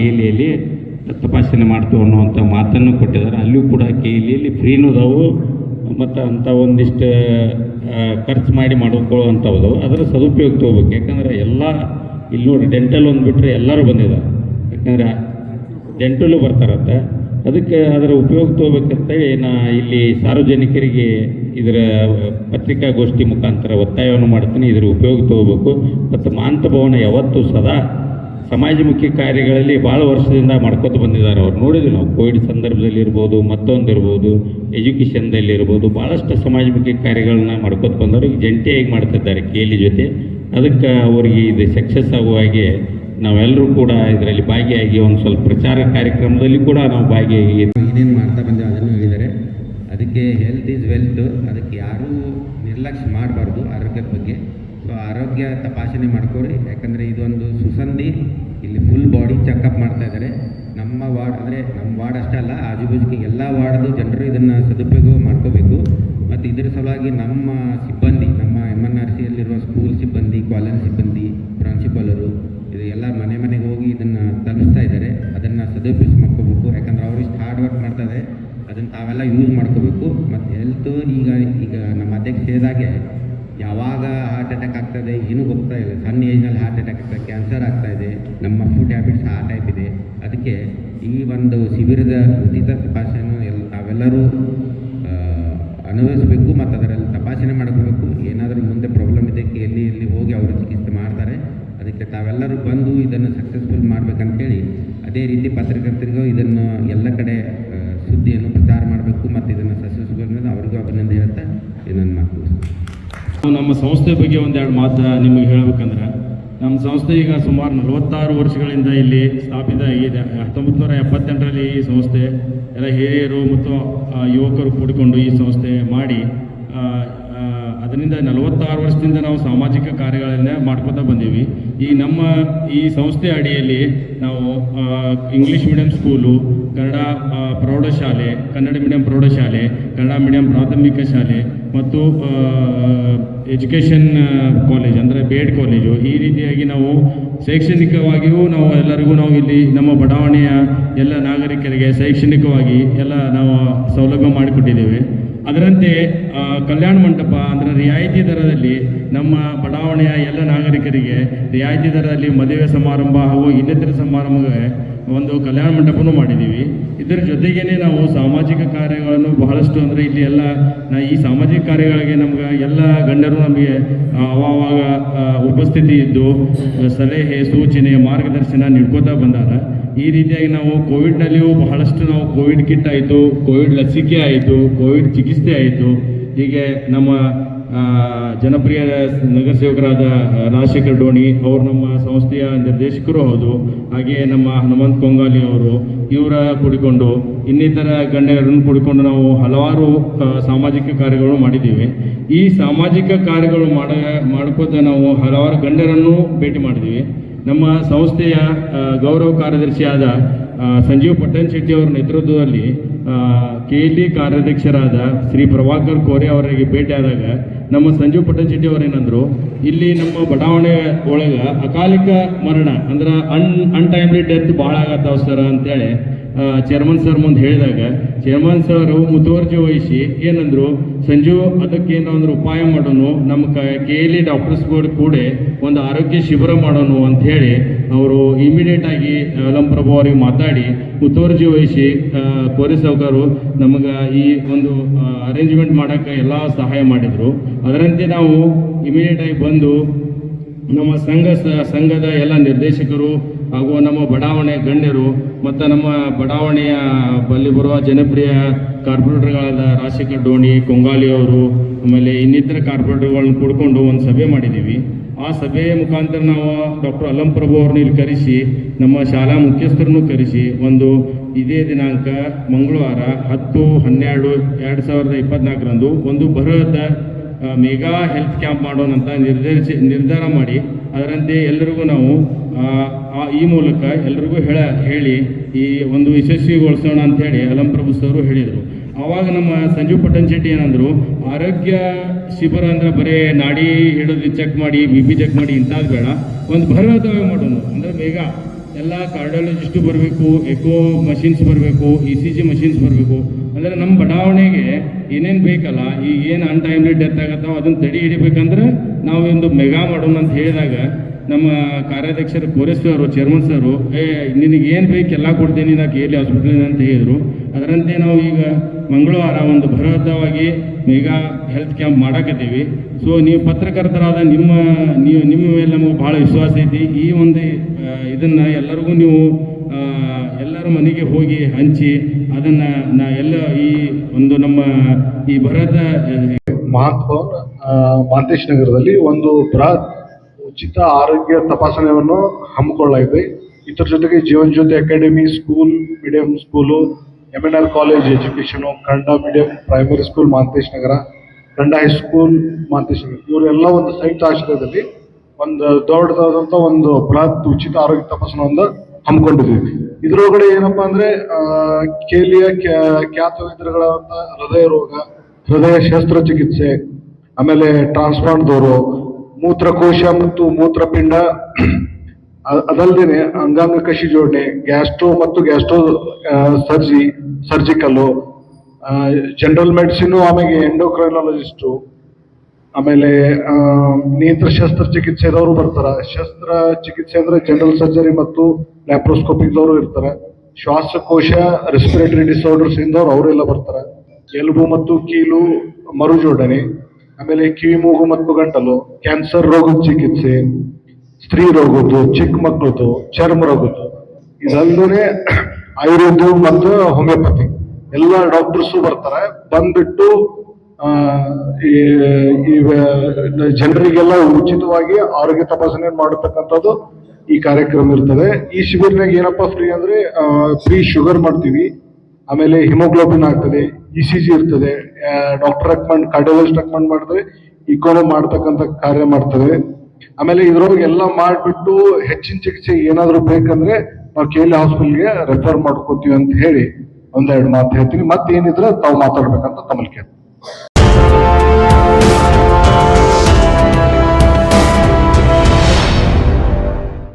K L ತಪಾಸಣೆ ಮಾಡ್ತೀವಿ ಅನ್ನುವಂಥ ಮಾತನ್ನು ಕೊಟ್ಟಿದ್ದಾರೆ. ಅಲ್ಲಿಯೂ ಕೂಡ ಕೇಲಿಯಲ್ಲಿ ಫ್ರೀನೂ ಅದಾವು. ಮತ್ತು ಅಂಥ ಒಂದಿಷ್ಟು ಖರ್ಚು ಮಾಡಿ ಮಾಡ್ಕೊಳ್ಳುವಂಥವು ಅದಾವು ಅದರ ಸದುಪಯೋಗ ತೊಗೋಬೇಕು ಯಾಕಂದ್ರೆ ಎಲ್ಲ, ಇಲ್ಲಿ ನೋಡಿ ಡೆಂಟಲ್ ಒಂದು ಬಿಟ್ಟರೆ ಎಲ್ಲರೂ ಬಂದಿದ್ದಾರೆ. ಯಾಕಂದ್ರೆ ಡೆಂಟಲು ಬರ್ತಾರಂತೆ. ಅದಕ್ಕೆ ಅದರ ಉಪಯೋಗ ತೊಗೋಬೇಕಂತೇಳಿ ನಾ ಇಲ್ಲಿ ಸಾರ್ವಜನಿಕರಿಗೆ ಇದರ ಪತ್ರಿಕಾಗೋಷ್ಠಿ ಮುಖಾಂತರ ಒತ್ತಾಯವನ್ನು ಮಾಡ್ತೀನಿ. ಇದರ ಉಪಯೋಗ ತೊಗೋಬೇಕು. ಮತ್ತು ಮಾಂತ ಭವನ ಯಾವತ್ತೂ ಸದಾ ಸಮಾಜಮುಖಿ ಕಾರ್ಯಗಳಲ್ಲಿ ಭಾಳ ವರ್ಷದಿಂದ ಮಾಡ್ಕೊತ ಬಂದಿದ್ದಾರೆ ಅವ್ರು. ನೋಡಿದ್ವಿ ನಾವು ಕೋವಿಡ್ ಸಂದರ್ಭದಲ್ಲಿ ಇರ್ಬೋದು, ಮತ್ತೊಂದು ಇರ್ಬೋದು ಎಜುಕೇಷನ್ದಲ್ಲಿ ಇರ್ಬೋದು ಭಾಳಷ್ಟು ಸಮಾಜಮುಖಿ ಕಾರ್ಯಗಳನ್ನ ಮಾಡ್ಕೊತ ಬಂದವರು. ಈಗ ಜಂಟಿಯಾಗಿ ಮಾಡ್ತಿದ್ದಾರೆ ಕೇಲಿ ಜೊತೆ. ಅದಕ್ಕೆ ಅವರಿಗೆ ಇದು ಸಕ್ಸಸ್ ಆಗುವ ಹಾಗೆ ನಾವೆಲ್ಲರೂ ಕೂಡ ಇದರಲ್ಲಿ ಭಾಗಿಯಾಗಿ ಒಂದು ಸ್ವಲ್ಪ ಪ್ರಚಾರ ಕಾರ್ಯಕ್ರಮದಲ್ಲಿ ಕೂಡ ನಾವು ಭಾಗಿಯಾಗಿ ಏನೇನು ಮಾಡ್ತಾ ಬಂದೆ ಅದನ್ನು ಹೇಳಿದ್ದಾರೆ ಅದಕ್ಕೆ ಹೆಲ್ತ್ ಈಸ್ ವೆಲ್ತ್ ಅದಕ್ಕೆ ಯಾರೂ ನಿರ್ಲಕ್ಷ್ಯ ಮಾಡಬಾರ್ದು ಆರೋಗ್ಯದ ಬಗ್ಗೆ. ಸೊ ಆರೋಗ್ಯ ತಪಾಸಣೆ ಮಾಡ್ಕೊರಿ ಯಾಕಂದರೆ ಇದೊಂದು ಸುಸಂಧಿ. ಇಲ್ಲಿ ಫುಲ್ ಬಾಡಿ ಚೆಕಪ್ ಮಾಡ್ತಾ ಇದ್ದಾರೆ ನಮ್ಮ ವಾರ್ಡ್, ಅಂದರೆ ನಮ್ಮ ವಾರ್ಡ್ ಅಷ್ಟೇ ಅಲ್ಲ, ಆಜುಬಾಜುಗೆ ಎಲ್ಲ ವಾರ್ಡ್ದು ಜನರು ಇದನ್ನು ಸದುಪಯೋಗ ಮಾಡ್ಕೋಬೇಕು. ಮತ್ತು ಇದರ ಸಲುವಾಗಿ ನಮ್ಮ ಸಿಬ್ಬಂದಿ, ನಮ್ಮ ಎಂ ಎನ್ ಆರ್ ಸಿಯಲ್ಲಿರುವ ಸ್ಕೂಲ್ ಸಿಬ್ಬಂದಿ ಕಾಲೇಜ್ ಸಿಬ್ಬಂದಿ ಪ್ರಾಂಶುಪಾಲರು ಇದು ಎಲ್ಲ ಮನೆ ಮನೆಗೆ ಹೋಗಿ ಇದನ್ನು ತಲುಪಿಸ್ತಾ ಇದ್ದಾರೆ ಅದನ್ನು ಸದುಪಯೋಗ ಮಾಡ್ಕೋಬೇಕು. ಯಾಕಂದರೆ ಅವರು ಇಷ್ಟು ಹಾರ್ಡ್ ವರ್ಕ್ ಮಾಡ್ತಾರೆ ಅದನ್ನು ತಾವೆಲ್ಲ ಯೂಸ್ ಮಾಡ್ಕೋಬೇಕು. ಮತ್ತು ಹೆಲ್ತು ಈಗ ಈಗ ನಮ್ಮ ಅಧ್ಯಕ್ಷ ಹೇಳಿದಾಗೆ ಯಾವಾಗ ಹಾರ್ಟ್ ಅಟ್ಯಾಕ್ ಆಗ್ತದೆ, ಏನೂ ಗೊತ್ತಾ ಇಲ್ಲ. ಸಣ್ಣ ಏಜ್ನಲ್ಲಿ ಹಾರ್ಟ್ ಅಟ್ಯಾಕ್ ಆಗ್ತದೆ ಕ್ಯಾನ್ಸರ್ ಆಗ್ತಾ ಇದೆ, ನಮ್ಮ ಫುಡ್ ಹ್ಯಾಬಿಟ್ಸ್ ಆ ಟೈಪ್ ಇದೆ. ಅದಕ್ಕೆ ಈ ಒಂದು ಶಿಬಿರದ ಉಚಿತ ತಪಾಸಣೆ ಎಲ್ಲ ತಾವೆಲ್ಲರೂ ಅನುಭವಿಸಬೇಕು ಮತ್ತು ಅದರಲ್ಲಿ ತಪಾಸಣೆ ಮಾಡ್ಕೋಬೇಕು. ಏನಾದರೂ ಮುಂದೆ ಪ್ರಾಬ್ಲಮ್ ಇದೆ, ಎಲ್ಲಿ ಎಲ್ಲಿ ಹೋಗಿ ಅವರು ಚಿಕಿತ್ಸೆ ಮಾಡ್ತಾರೆ. ಅದಕ್ಕೆ ತಾವೆಲ್ಲರೂ ಬಂದು ಇದನ್ನು ಸಕ್ಸಸ್ಫುಲ್ ಮಾಡಬೇಕಂತೇಳಿ, ಅದೇ ರೀತಿ ಪತ್ರಕರ್ತರಿಗೂ ಇದನ್ನು ಎಲ್ಲ ಕಡೆ ಸುದ್ದಿಯನ್ನು ಪ್ರಚಾರ ಮಾಡಬೇಕು ಮತ್ತು ಇದನ್ನು ಸಕ್ಸಸ್ಫುಲ್ ಮೇಲೆ ಅವ್ರಿಗೂ ಅಭಿನಂದನೆ ಹೇಳ್ತಾ ಇದನ್ನು ಮಾತು ನಮ್ಮ ಸಂಸ್ಥೆ ಬಗ್ಗೆ ಒಂದೆರಡು ಮಾತು ನಿಮಗೆ ಹೇಳಬೇಕಂದ್ರೆ, ನಮ್ಮ ಸಂಸ್ಥೆ ಈಗ ಸುಮಾರು ನಲವತ್ತಾರು ವರ್ಷಗಳಿಂದ ಇಲ್ಲಿ ಸ್ಥಾಪಿತ ಆಗಿದೆ. ಹತ್ತೊಂಬತ್ತು ನೂರ ಎಪ್ಪತ್ತೆಂಟರಲ್ಲಿ ಈ ಸಂಸ್ಥೆ ಎಲ್ಲ ಹಿರಿಯರು ಮತ್ತು ಯುವಕರು ಕೂಡಿಕೊಂಡು ಈ ಸಂಸ್ಥೆ ಮಾಡಿ ಅದರಿಂದ ನಲವತ್ತಾರು ವರ್ಷದಿಂದ ನಾವು ಸಾಮಾಜಿಕ ಕಾರ್ಯಗಳನ್ನ ಮಾಡ್ಕೋತಾ ಬಂದೀವಿ. ಈ ನಮ್ಮ ಈ ಸಂಸ್ಥೆ ಅಡಿಯಲ್ಲಿ ನಾವು ಇಂಗ್ಲೀಷ್ ಮೀಡಿಯಂ ಸ್ಕೂಲು ಕನ್ನಡ ಪ್ರೌಢಶಾಲೆ, ಕನ್ನಡ ಮೀಡಿಯಂ ಪ್ರೌಢಶಾಲೆ, ಕನ್ನಡ ಮೀಡಿಯಂ ಪ್ರಾಥಮಿಕ ಶಾಲೆ ಮತ್ತು ಎಜುಕೇಷನ್ ಕಾಲೇಜ್ ಅಂದರೆ ಬಿ ಎಡ್ ಕಾಲೇಜು ಈ ರೀತಿಯಾಗಿ ನಾವು ಶೈಕ್ಷಣಿಕವಾಗಿಯೂ ನಾವು ಎಲ್ಲರಿಗೂ ನಾವು ಇಲ್ಲಿ ನಮ್ಮ ಬಡಾವಣೆಯ ಎಲ್ಲ ನಾಗರಿಕರಿಗೆ ಶೈಕ್ಷಣಿಕವಾಗಿ ಎಲ್ಲ ನಾವು ಸೌಲಭ್ಯ ಮಾಡಿಕೊಟ್ಟಿದ್ದೇವೆ. ಅದರಂತೆ ಕಲ್ಯಾಣ ಮಂಟಪ ಅಂದರೆ ರಿಯಾಯಿತಿ ದರದಲ್ಲಿ ನಮ್ಮ ಬಡಾವಣೆಯ ಎಲ್ಲ ನಾಗರಿಕರಿಗೆ ರಿಯಾಯಿತಿ ದರದಲ್ಲಿ ಮದುವೆ ಸಮಾರಂಭ ಹಾಗೂ ಇನ್ನಿತರ ಸಮಾರಂಭಕ್ಕೆ ಒಂದು ಕಲ್ಯಾಣ ಮಂಟಪನೂ ಮಾಡಿದ್ದೀವಿ. ಇದರ ಜೊತೆಗೇನೆ ನಾವು ಸಾಮಾಜಿಕ ಕಾರ್ಯಗಳನ್ನು ಬಹಳಷ್ಟು ಅಂದರೆ ಇಲ್ಲಿ ಎಲ್ಲ ಈ ಸಾಮಾಜಿಕ ಕಾರ್ಯಗಳಿಗೆ ನಮ್ಗೆ ಎಲ್ಲ ಗಣ್ಯರು ನಮಗೆ ಅವಾವಾಗ ಉಪಸ್ಥಿತಿ ಇದ್ದು ಸಲಹೆ, ಸೂಚನೆ, ಮಾರ್ಗದರ್ಶನ ನೀಡ್ಕೋತಾ ಬಂದಾರ. ಈ ರೀತಿಯಾಗಿ ನಾವು ಕೋವಿಡ್ನಲ್ಲಿಯೂ ಬಹಳಷ್ಟು ನಾವು ಕೋವಿಡ್ ಕಿಟ್ ಆಯಿತು, ಕೋವಿಡ್ ಲಸಿಕೆ ಆಯಿತು, ಕೋವಿಡ್ ಚಿಕಿತ್ಸೆ ಆಯಿತು. ಹೀಗೆ ನಮ್ಮ ಜನಪ್ರಿಯ ನಗರಸೇವಕರಾದ ರಾಜಶೇಖರ್ ಡೋಣಿ ಅವರು ನಮ್ಮ ಸಂಸ್ಥೆಯ ನಿರ್ದೇಶಕರು ಹೌದು. ಹಾಗೆಯೇ ನಮ್ಮ ಹನುಮಂತ್ ಕೊಂಗಾಲಿ ಅವರು, ಇವರ ಕೂಡಿಕೊಂಡು, ಇನ್ನಿತರ ಗಣ್ಯರನ್ನು ಕೂಡಿಕೊಂಡು ನಾವು ಹಲವಾರು ಸಾಮಾಜಿಕ ಕಾರ್ಯಗಳು ಮಾಡಿದ್ದೀವಿ. ಈ ಸಾಮಾಜಿಕ ಕಾರ್ಯಗಳು ಮಾಡ, ಮಾಡ್ಕೋತ ನಾವು ಹಲವಾರು ಗಣ್ಯರನ್ನು ಭೇಟಿ ಮಾಡಿದ್ದೀವಿ. ನಮ್ಮ ಸಂಸ್ಥೆಯ ಗೌರವ ಕಾರ್ಯದರ್ಶಿಯಾದ ಸಂಜೀವ್ ಪಟ್ಟಣ್ ಶೆಟ್ಟಿ ಅವರ ನೇತೃತ್ವದಲ್ಲಿ ಕೆ ಎಲ್ ಇ ಕಾರ್ಯಾಧ್ಯಕ್ಷರಾದ ಶ್ರೀ ಪ್ರಭಾಕರ್ ಕೋರೆ ಅವರಿಗೆ ಭೇಟಿಯಾದಾಗ ನಮ್ಮ ಸಂಜೀವ್ ಪಟ್ಟಚೆಟ್ಟಿ ಅವರೇನಂದ್ರು ಇಲ್ಲಿ ನಮ್ಮ ಬಡಾವಣೆ ಒಳಗ ಅಕಾಲಿಕ ಮರಣ, ಅಂದ್ರೆ ಅನ್ ಅನ್ಟೈಮ್ಲಿ ಡೆತ್ ಭಾಳ ಆಗತ್ತಾವ ಸರ್ ಅಂತೇಳಿ ಚೇರ್ಮನ್ ಸರ್ ಮುಂದೆ ಹೇಳಿದಾಗ ಚೇರ್ಮನ್ ಸರ್ ಮುತುವರ್ಜಿ ವಹಿಸಿ ಏನಂದ್ರು, ಸಂಜು ಅದಕ್ಕೆ ಏನಾದ್ರು ಉಪಾಯ ಮಾಡೋನು, ನಮ್ಮ ಕೆ ಡಾಕ್ಟರ್ಸ್ ಕೂಡ ಒಂದು ಆರೋಗ್ಯ ಶಿಬಿರ ಮಾಡೋನು ಅಂತ ಹೇಳಿ ಅವರು ಇಮಿಡಿಯೇಟ್ ಆಗಿ ಅಲಂಪ್ರಭು ಅವರಿಗೆ ಮಾತಾಡಿ ಮುತುವರ್ಜಿ ವಹಿಸಿ ಕೋರಿ ಸಾವುಕಾರು ನಮಗೆ ಈ ಒಂದು ಅರೇಂಜ್ಮೆಂಟ್ ಮಾಡೋಕ್ಕೆ ಎಲ್ಲ ಸಹಾಯ ಮಾಡಿದರು. ಅದರಂತೆ ನಾವು ಇಮಿಡಿಯೇಟ್ ಆಗಿ ಬಂದು ನಮ್ಮ ಸಂಘ ಸಂಘದ ಎಲ್ಲ ನಿರ್ದೇಶಕರು ಹಾಗೂ ನಮ್ಮ ಬಡಾವಣೆ ಗಣ್ಯರು ಮತ್ತು ನಮ್ಮ ಬಡಾವಣೆಯ ಬಲ್ಲಿ ಬರುವ ಜನಪ್ರಿಯ ಕಾರ್ಪೊರೇಟರ್ಗಳಾದ ರಾಜಶೇಖರ್ ಡೋಣಿ, ಕೊಂಗಾಲಿ ಅವರು, ಆಮೇಲೆ ಇನ್ನಿತರ ಕಾರ್ಪೊರೇಟರ್ಗಳನ್ನ ಕೂಡ್ಕೊಂಡು ಒಂದು ಸಭೆ ಮಾಡಿದ್ದೀವಿ ಆ ಸಭೆಯ ಮುಖಾಂತರ ನಾವು ಡಾಕ್ಟರ್ ಅಲಂ ಪ್ರಭು ಅವ್ರನ್ನ ಇಲ್ಲಿ ಕರೆಸಿ, ನಮ್ಮ ಶಾಲಾ ಮುಖ್ಯಸ್ಥರನ್ನು ಕರೆಸಿ, ಒಂದು ಇದೇ ದಿನಾಂಕ ಮಂಗಳವಾರ ಹತ್ತು, ಹನ್ನೆರಡು, ಎರಡು ಸಾವಿರದ ಇಪ್ಪತ್ನಾಲ್ಕರಂದು ಒಂದು ಬೃಹತ್ ಮೆಗಾ ಹೆಲ್ತ್ ಕ್ಯಾಂಪ್ ಮಾಡೋಣ ಅಂತ ನಿರ್ಧರಿಸಿ, ನಿರ್ಧಾರ ಮಾಡಿ, ಅದರಂತೆ ಎಲ್ಲರಿಗೂ ನಾವು ಈ ಮೂಲಕ ಎಲ್ರಿಗೂ ಹೇಳ, ಹೇಳಿ, ಈ ಒಂದು ಯಶಸ್ವಿಗೊಳಿಸೋಣ ಅಂತ ಹೇಳಿ ಅಲಂಪ್ರಭು ಸರ್ ಹೇಳಿದರು. ಆವಾಗ ನಮ್ಮ ಸಂಜೀವ್ ಪಟ್ಟಣ್ ಶೆಟ್ಟಿ ಏನಂದ್ರು, ಆರೋಗ್ಯ ಶಿಬಿರ ಅಂದ್ರೆ ಬರೀ ನಾಡಿ ಹಿಡಿದು ಚೆಕ್ ಮಾಡಿ, ಬಿ ಪಿ ಚೆಕ್ ಮಾಡಿ ಇಂಥದ್ದು ಬೇಡ. ಒಂದು ಭರವಸೆ ಮಾಡೋಣ ಅಂದ್ರೆ ಬೇಗ ಎಲ್ಲ ಕಾರ್ಡಿಯಾಲಜಿಸ್ಟು ಬರಬೇಕು, ಎಕೋ ಮಷಿನ್ಸ್ ಬರಬೇಕು, ಇ ಸಿ ಜಿ ಮಷಿನ್ಸ್ ಬರಬೇಕು. ಅಂದರೆ ನಮ್ಮ ಬಡಾವಣೆಗೆ ಏನೇನು ಬೇಕಲ್ಲ ಈಗ ಏನು ಅನ್ಟೈಮ್ಲಿ ಡೆತ್ ಆಗತ್ತಾವ ಅದನ್ನು ತಡೆ ಹಿಡಿಬೇಕಂದ್ರೆ ನಾವು ಒಂದು ಮೆಗಾ ಮಾಡೋಣ ಅಂತ ಹೇಳಿದಾಗ ನಮ್ಮ ಕಾರ್ಯಾಧ್ಯಕ್ಷರು ಕೋರೇಶ್ ಅವರು ಚೇರ್ಮನ್ ಸರು ಏ, ನಿನಗೆ ಏನು ಬೇಕು, ಎಲ್ಲ ಕೊಡ್ತೀನಿ, ನಾ ಕೆ ಹಾಸ್ಪಿಟ್ಲಿಂದ ಹಾಸ್ಪಿಟಲ್ ಅಂತ ಹೇಳಿದರು. ಅದರಂತೆ ನಾವು ಈಗ ಮಂಗಳವಾರ ಒಂದು ಬೃಹತ್ತವಾಗಿ ಈಗ ಹೆಲ್ತ್ ಕ್ಯಾಂಪ್ ಮಾಡಕತ್ತೀವಿ. ಸೊ ನೀವು ಪತ್ರಕರ್ತರಾದ ನಿಮ್ಮ, ನೀವು, ನಿಮ್ಮ ಮೇಲೆ ನಮಗೆ ಭಾಳ ವಿಶ್ವಾಸ ಐತಿ. ಈ ಒಂದು ಇದನ್ನು ಎಲ್ಲರಿಗೂ ನೀವು ಎಲ್ಲರ ಮನೆಗೆ ಹೋಗಿ ಹಂಚಿ ಅದನ್ನು ನಾ ಎಲ್ಲ ಈ ಒಂದು ನಮ್ಮ ಈ ಬರದ ಮಹಾತ್ಮನ್ ಮಾಂತೇಶ್ ನಗರದಲ್ಲಿ ಒಂದು ಬೃಹತ್ ಉಚಿತ ಆರೋಗ್ಯ ತಪಾಸಣೆಯನ್ನು ಹಮ್ಮಿಕೊಳ್ಳಲಾಗಿದೆ. ಇದರ ಜೊತೆಗೆ Jeevan Jyoti academy school medium school M N R college education Kannada medium primary school Mantesh Nagar Kannada high school Mantesh Nagar ಇವರೆಲ್ಲ ಒಂದು ಸಂಯುಕ್ತ ಆಶ್ರಯದಲ್ಲಿ ಒಂದು ದೊಡ್ಡದಾದಂಥ ಒಂದು ಬೃಹತ್ ಉಚಿತ ಆರೋಗ್ಯ ತಪಾಸಣೆ ಒಂದು ಹಮ್ಮಿಕೊಂಡಿದ್ದೀವಿ. ಇದ್ರೊಳಗಡೆ ಏನಪ್ಪಾ ಅಂದ್ರೆ ಕೇಲಿಯ ಖ್ಯಾತ ವೈದ್ಯರುಗಳಾದಂಥ ಹೃದಯ ರೋಗ, ಹೃದಯ ಶಸ್ತ್ರಚಿಕಿತ್ಸೆ, ಆಮೇಲೆ ಟ್ರಾನ್ಸ್ಪ್ಲಾಂಟ್ದವರು ಮೂತ್ರಕೋಶ ಮತ್ತು ಮೂತ್ರಪಿಂಡ ಅ- ಅದಲ್ದೇನೆ ಅಂಗಾಂಗ ಕಸಿ ಜೋಡಣೆ, ಗ್ಯಾಸ್ಟ್ರೋ ಮತ್ತು ಗ್ಯಾಸ್ಟ್ರೋ ಸರ್ಜಿ, ಸರ್ಜಿಕಲ್ಲು ಜನರಲ್ ಮೆಡಿಸಿನ್ ಆಮೇಲೆ ಎಂಡೋಕ್ರೈನಾಲಜಿಸ್ಟು, ಆಮೇಲೆ ನೇತ್ರ ಶಸ್ತ್ರ ಚಿಕಿತ್ಸೆದವರು ಬರ್ತಾರ. ಶಸ್ತ್ರ ಚಿಕಿತ್ಸೆ ಅಂದ್ರೆ ಜನರಲ್ ಸರ್ಜರಿ ಮತ್ತು ಲ್ಯಾಪ್ರೋಸ್ಕೋಪಿಕ್ದವರು ಇರ್ತಾರೆ. ಶ್ವಾಸಕೋಶ ರೆಸ್ಪಿರೇಟರಿ ಡಿಸಾರ್ಡರ್ಸ್ ಇಂದವ್ರು ಅವರೆಲ್ಲ ಬರ್ತಾರೆ. ಎಲುಬು ಮತ್ತು ಕೀಲು ಮರುಜೋಡಣೆ, ಆಮೇಲೆ ಕಿವಿ, ಮೂಗು ಮತ್ತು ಗಂಟಲು, ಕ್ಯಾನ್ಸರ್ ರೋಗದ ಚಿಕಿತ್ಸೆ. ಸ್ತ್ರೀ ರೋಗದ್ದು, ಚಿಕ್ಕ ಮಕ್ಕಳದ್ದು, ಚರ್ಮ ರೋಗದ್ದು ಇದಲ್ಲದೇ ಆಯುರ್ವೇದ ಮತ್ತು ಹೋಮಿಯೋಪತಿ. ಎಲ್ಲ ಡಾಕ್ಟರ್ಸು ಬರ್ತಾರೆ. ಬಂದ್ಬಿಟ್ಟು ಈ ಜನರಿಗೆಲ್ಲ ಉಚಿತವಾಗಿ ಆರೋಗ್ಯ ತಪಾಸಣೆ ಮಾಡತಕ್ಕಂಥದ್ದು ಈ ಕಾರ್ಯಕ್ರಮ ಇರ್ತದೆ. ಈ ಶಿಬಿರ್ನಾಗ ಏನಪ್ಪ ಫ್ರೀ ಅಂದ್ರೆ ಫ್ರೀ ಶುಗರ್ ಮಾಡ್ತೀವಿ. ಆಮೇಲೆ ಹಿಮೋಗ್ಲೋಬಿನ್ ಆಗ್ತದೆ ಇ ಸಿ ಜಿ ಇರ್ತದೆ. ಡಾಕ್ಟರ್ ರೆಕಮೆಂಡ್ ಕಾರ್ಡಿಯಾಲಜಿಸ್ಟ್ ರೆಕಮೆಂಡ್ ಮಾಡ್ತಾರೆ ಇಕೋನೋ ಮಾಡ್ತಕ್ಕಂಥ ಕಾರ್ಯ ಮಾಡ್ತೇವೆ ಆಮೇಲೆ ಇದ್ರೊಳಗೆ ಎಲ್ಲ ಮಾಡಿಬಿಟ್ಟು ಹೆಚ್ಚಿನ ಚಿಕಿತ್ಸೆ ಏನಾದರೂ ಬೇಕಂದ್ರೆ ನಾವು ಎಲ್ ಹಾಸ್ಪಿಟಲ್ಗೆ ರೆಫರ್ ಮಾಡ್ಕೋತೀವಿ ಅಂತ ಹೇಳಿ ಒಂದೆರಡು ಮಾತು ಹೇಳ್ತೀನಿ. ಮತ್ತೇನಿದ್ರೆ ತಾವು ಮಾತಾಡ್ಬೇಕಂತ ತಮ್ಮಲ್ಲಿ ಕೇಳ್ತೀನಿ.